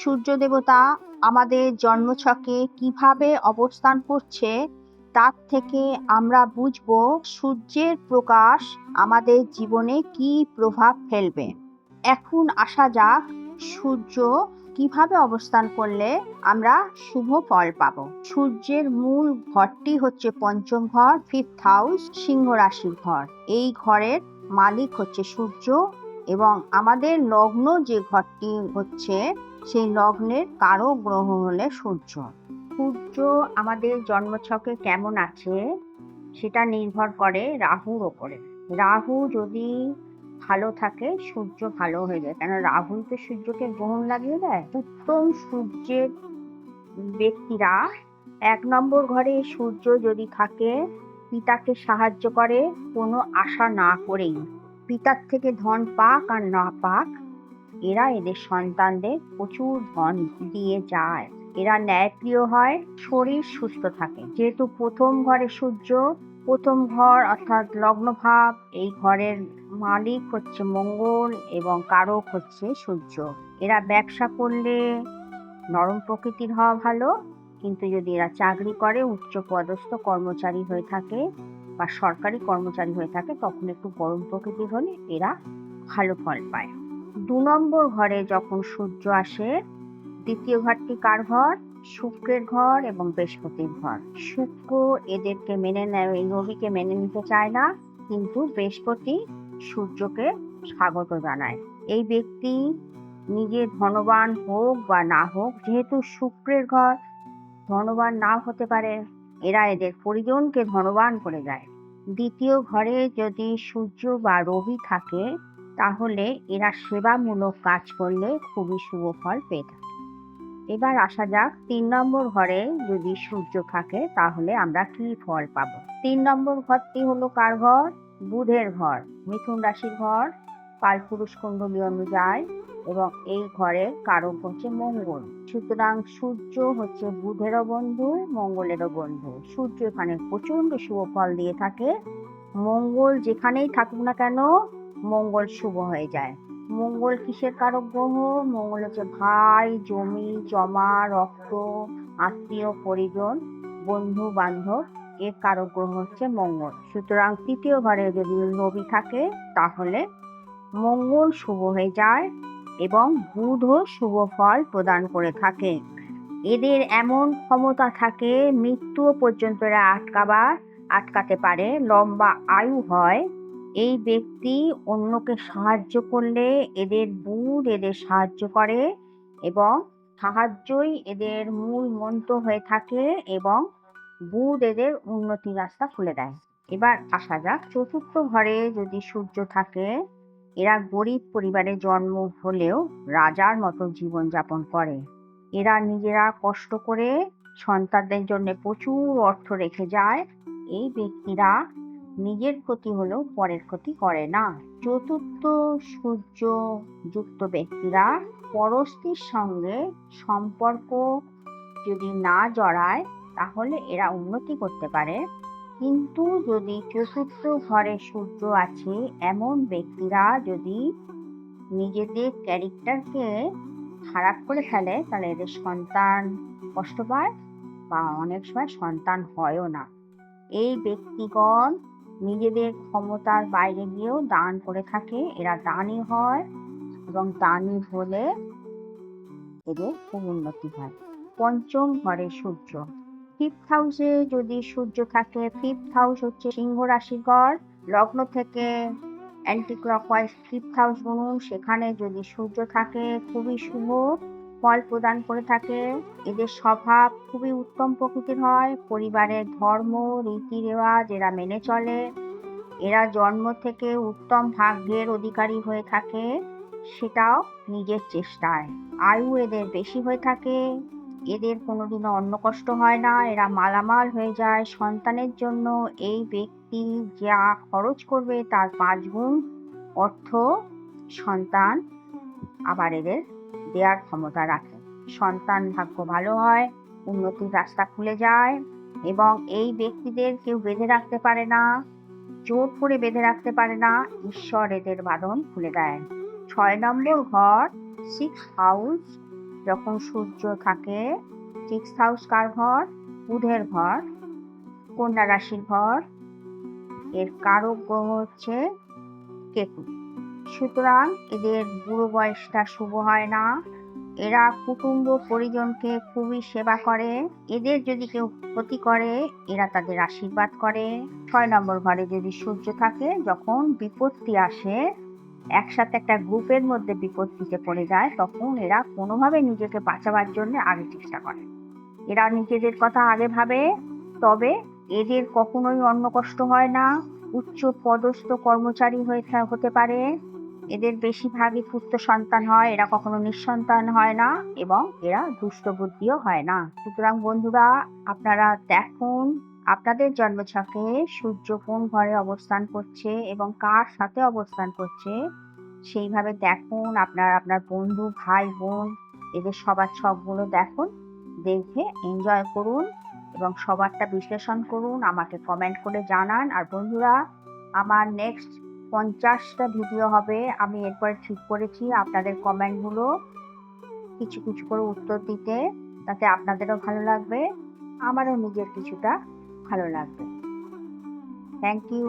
সূর্য দেবতা আমাদের জন্মছকে কীভাবে অবস্থান করছে, তার থেকে আমরা বুঝব সূর্যের প্রকাশ আমাদের জীবনে কি প্রভাব ফেলবে। এখন আসা যাক, সূর্য কীভাবে অবস্থান করলে আমরা শুভ ফল পাব। সূর্যের মূল ঘরটি হচ্ছে পঞ্চম ঘর ফিফথ হাউস সিংহ রাশির ঘর। এই ঘরের মালিক হচ্ছে সূর্য। এবং আমাদের লগ্ন যে ঘরটি হচ্ছে, সেই লগ্নের কারও গ্রহ হলে সূর্য। সূর্য আমাদের জন্মছকে কেমন আছে, সেটা নির্ভর করে রাহুর ওপরে। রাহু যদি ভালো থাকে, সূর্য ভালো হয়ে যায়। কেন রাহুই তো সূর্যকে গ্রহণ লাগিয়ে দেয়? উত্তম সূর্যের ব্যক্তিরা এক নম্বর ঘরে সূর্য যদি থাকে, পিতাকে সাহায্য করে, কোনো আশা না করেই। পিতার থেকে ধন পাক আর না পাক, এরা এদের সন্তানদের প্রচুর ধন দিয়ে যায়। এরা ন্যায়প্রিয় হয়, শরীর সুস্থ থাকে। যেহেতু প্রথম ঘরে সূর্য, প্রথম ঘর অর্থাৎ লগ্নভাব, এই ঘরের মালিক হচ্ছে মঙ্গল এবং কারক হচ্ছে সূর্য। এরা ব্যবসা করলে নরম প্রকৃতির হওয়া ভালো, কিন্তু যদি এরা চাকরি করে উচ্চ পদস্থ কর্মচারী হয়ে থাকে বা সরকারি কর্মচারী হয়ে থাকে, তখন একটু গরম প্রকৃতির হলে এরা ভালো ফল পায়। দু নম্বর ঘরে যখন সূর্য আসে, দ্বিতীয় ঘরটি কার ঘর? শুক্রের ঘর এবং বৃহস্পতির ঘর। শুক্র এদেরকে মেনে নেয়, এই রবিকে মেনে নিতে চায় না, কিন্তু বৃহস্পতি সূর্যকে স্বাগত জানায়। এই ব্যক্তি নিজে ধনবান হোক বা না হোক, যেহেতু শুক্রের ঘর, ধনবান না হতে পারে। এরা এদের পরিজনকে ধনবান করে দেয়। দ্বিতীয় ঘরে যদি সূর্য বা রবি থাকে, তাহলে এরা সেবামূলক কাজ করলে খুবই শুভ ফল পেয়ে থাকে। এবার আসা যাক, তিন নম্বর ঘরে যদি সূর্য থাকে, তাহলে আমরা কি ফল পাবো? তিন নম্বর ঘরটি হলো কার ঘর? বুধের ঘর, মিথুন রাশির ঘর। কালপুরুষ কুণ্ডলী অনুযায়ী এবং এই ঘরে কারক হচ্ছে মঙ্গল। সুতরাং সূর্য হচ্ছে বুধেরও বন্ধু, মঙ্গলেরও বন্ধু। সূর্য এখানে প্রচণ্ড শুভ ফল দিয়ে থাকে। মঙ্গল যেখানেই থাকুক না কেন, মঙ্গল শুভ হয়ে যায়। মঙ্গল কিসের কারক গ্রহ? মঙ্গল হচ্ছে ভাই, জমি, জমা, রক্ত, আত্মীয়, পরিজন, বন্ধু, বান্ধব। এর কারক গ্রহ হচ্ছে মঙ্গল। সুতরাং তৃতীয় ঘরে যদি রবি থাকে, তাহলে মঙ্গল শুভ হয়ে যায় এবং বুধও শুভ ফল প্রদান করে থাকে। এদের এমন ক্ষমতা থাকে মৃত্যু পর্যন্ত এরা আটকাবার, আটকাতে পারে, লম্বা আয়ু হয়। এই ব্যক্তি অন্যকে সাহায্য করলে এদের বুধ এদের সাহায্য করে এবং সাহায্যই এদের মূল মন্ত্র হয়ে থাকে এবং বুধ এদের উন্নতির রাস্তা খুলে দেয়। এবার আসা যাক, চতুর্থ ঘরে যদি সূর্য থাকে এরা গরিব পরিবারে জন্ম হলেও রাজার মতো জীবনযাপন করে। এরা নিজেরা কষ্ট করে সন্তানদের জন্য প্রচুর অর্থ রেখে যায়। এই ব্যক্তিরা নিজের ক্ষতি হলেও পরের ক্ষতি করে না। চতুর্থ সূর্য যুক্ত ব্যক্তিরা পরস্তির সঙ্গে সম্পর্ক যদি না জড়ায়, তাহলে এরা উন্নতি করতে পারে। কিন্তু যদি চতুর্থ ঘরে সূর্য আছে, এমন ব্যক্তিরা যদি নিজেদের ক্যারেক্টারকে খারাপ করে ফেলে, তাহলে এদের সন্তান কষ্ট পায় বা অনেক সময় সন্তান হয়ও না। এই ব্যক্তিগণ নিজেদের ক্ষমতার বাইরে গিয়েও দান করে থাকে, এরা দানি হয় এবং দানি হলে এদের খুব উন্নতি হয়। পঞ্চম ঘরে সূর্য। ফিফথ হাউসে যদি সূর্য থাকে ফিফথ হাউস হচ্ছে সিংহ রাশির ঘর লগ্ন থেকে অ্যান্টি ক্লকওয়াইজ ফিফথ হাউস গুনুন সেখানে যদি সূর্য থাকে, খুবই শুভ। ফল প্রদান করে থাকে। এদের স্বভাব খুবই উত্তম প্রকৃতির হয়। পরিবারের ধর্ম রীতি রেওয়াজ এরা মেনে চলে। এরা জন্ম থেকে উত্তম ভাগ্যের অধিকারী হয়ে থাকে। সেটাও নিজের চেষ্টায়। আয়ু এদের বেশি হয়ে থাকে। এদের কোনোদিনও অন্ন কষ্ট হয় না। এরা মালামাল হয়ে যায় সন্তানের জন্য। এই ব্যক্তি যা খরচ করবে তার পাঁচ গুণ অর্থ সন্তান আবার এদের দেওয়ার ক্ষমতা রাখে। সন্তান ভাগ্য ভালো হয়, উন্নতির রাস্তা খুলে যায় এবং এই ব্যক্তিদের কেউ বেঁধে রাখতে পারে না, জোর করে বেঁধে রাখতে পারে না। ঈশ্বর এদের বাঁধন খুলে দেয় ছয় নম্বর ঘর সিক্স হাউস যখন সূর্য থাকে সিক্স হাউস কার ঘর বুধের ঘর কন্যা রাশির ঘর এর কারক গ্রহ হচ্ছে কেতু। সুতরাং এদের বুড়ো বয়সটা শুভ হয় না। এরা কুটুম্ব পরিজনকে খুবই সেবা করে। এদের যদি কেউ ক্ষতি করে, এরা তাদের আশীর্বাদ করে। ছয় নম্বর ঘরে যদি সূর্য থাকে, যখন বিপত্তি আসে একসাথে একটা গ্রুপের মধ্যে বিপত্তিতে পড়ে যায়, তখন এরা কোনোভাবে নিজেকে বাঁচাবার জন্য আগে চেষ্টা করে। এরা নিজেদের কথা আগে ভাবে, তবে এদের কখনোই অন্য কষ্ট হয় না। উচ্চ পদস্থ কর্মচারী হয়ে হতে পারে। এদের বেশিরভাগই পুত্র সন্তান হয়, এরা কখনো নিঃসন্তান হয় না এবং এরা দুষ্ট বুদ্ধিও হয় না। সুতরাং বন্ধুরা, আপনারা দেখুন আপনাদের জন্মছকে সূর্য কোন ঘরে অবস্থান করছে এবং কার সাথে অবস্থান করছে, সেইভাবে দেখুন আপনার আপনার বন্ধু, ভাই, বোন, এদের সবার ছকগুলো দেখুন, দেখে এনজয় করুন এবং সবারটা বিশ্লেষণ করুন, আমাকে কমেন্ট করে জানান। আর বন্ধুরা, আমার নেক্সট পঞ্চাশটা ভিডিও হবে, আমি এরপরে ঠিক করেছি আপনাদের কমেন্টগুলো কিছু কিছু করে উত্তর দিতে, তাতে আপনাদেরও ভালো লাগবে, আমারও নিজের কিছুটা ভালো লাগবে। Thank you